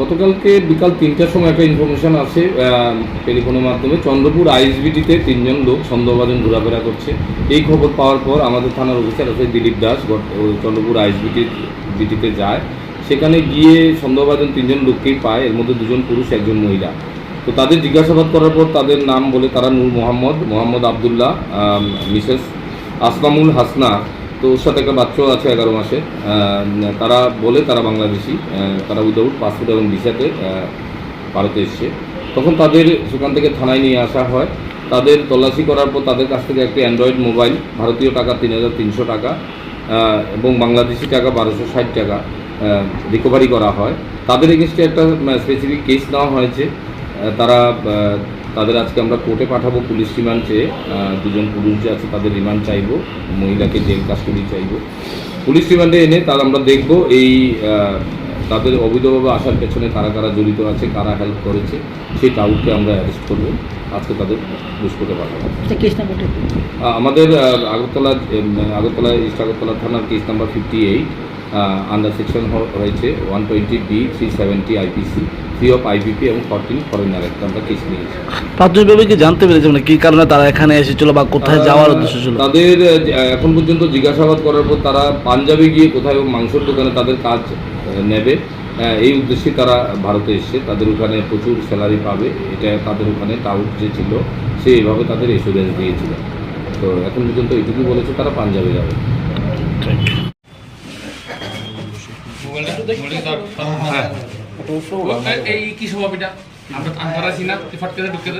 গতকালকে বিকাল তিনটার সময় একটা ইনফরমেশন আছে টেলিফোনের মাধ্যমে। চন্দ্রপুর আইএসবিটিতে তিনজন লোক সন্দেহভাজন ঘোরাফেরা করছে। এই খবর পাওয়ার পর আমাদের থানার অফিসার আছে দিলীপ দাস চন্দ্রপুর আইএসবিটি বিটিতে যায়। সেখানে গিয়ে সন্দেহভাজন তিনজন লোককেই পায়, এর মধ্যে দুজন পুরুষ, একজন মহিলা। তো তাদের জিজ্ঞাসাবাদ করার পর তাদের নাম বলে তারা নূর মোহাম্মদ মোহাম্মদ আবদুল্লাহ মিসেস আসলামুল হাসনা তো ওর সাথে একটা বাচ্চাও আছে এগারো মাসে। তারা বলে তারা বাংলাদেশি তারা উইদাউট পাসপোর্ট এবং ভিসাতে ভারতে এসছে। তখন তাদের সেখান থেকে থানায় নিয়ে আসা হয়। তাদের তল্লাশি করার পর তাদের কাছ থেকে একটি অ্যান্ড্রয়েড মোবাইল, ভারতীয় টাকা তিন হাজার তিনশো টাকা এবং বাংলাদেশি টাকা বারোশো ষাট টাকা রিকভারি করা হয়। তাদের এগেনস্টে একটা স্পেসিফিক কেস নেওয়া হয়েছে। তারা তাদের আজকে আমরা কোর্টে পাঠাবো পুলিশ রিমান্ড চেয়ে। দুজন পুরুষ যে আছে তাদের রিমান্ড চাইব মহিলাকে জেল কাস্টডি চাইব। পুলিশ রিমান্ডে এনে তার আমরা দেখব এই তাদের অবৈধভাবে আসার পেছনে কারা কারা জড়িত আছে কারা হেল্প করেছে সেই টাউটকে আমরা অ্যারেস্ট করব। আজকে তাদের দুষ্কৃতে পাঠাবো। আহ, আমাদের আগরতলা আগরতলা ইস্ট আগরতলা থানার case number fifty eight under section হয়েছে one twenty B three seventy IPC three of IPP এবং ফরটিন ফরেনার একটা আমরা কেস নিয়েছি। প্রাথমিকভাবে কি জানতে পেরেছে? মানে কি কারণে তারা এখানে এসেছিল বা কোথায় যাওয়ার উদ্দেশ্য ছিল? তাদের এখন পর্যন্ত জিজ্ঞাসাবাদ করার পর তারা পাঞ্জাবে গিয়ে কোথায় মাংসের দোকানে তাদের কাজ নেবে। এই উদ্দেশ্যে তারা ভারতে এসছে। তাদের ওখানে প্রচুর স্যালারি পাবে। এটা তাদের ওখানে টাউট যে ছিল সে এভাবে তাদের এসুরেন্স দিয়েছিল। তো এখন পর্যন্ত এটুকু বলেছে তারা পাঞ্জাবে যাবে। এই কি স্বভাব এটা? আমরা আন্ধার আছি না ফটকে ঢুকে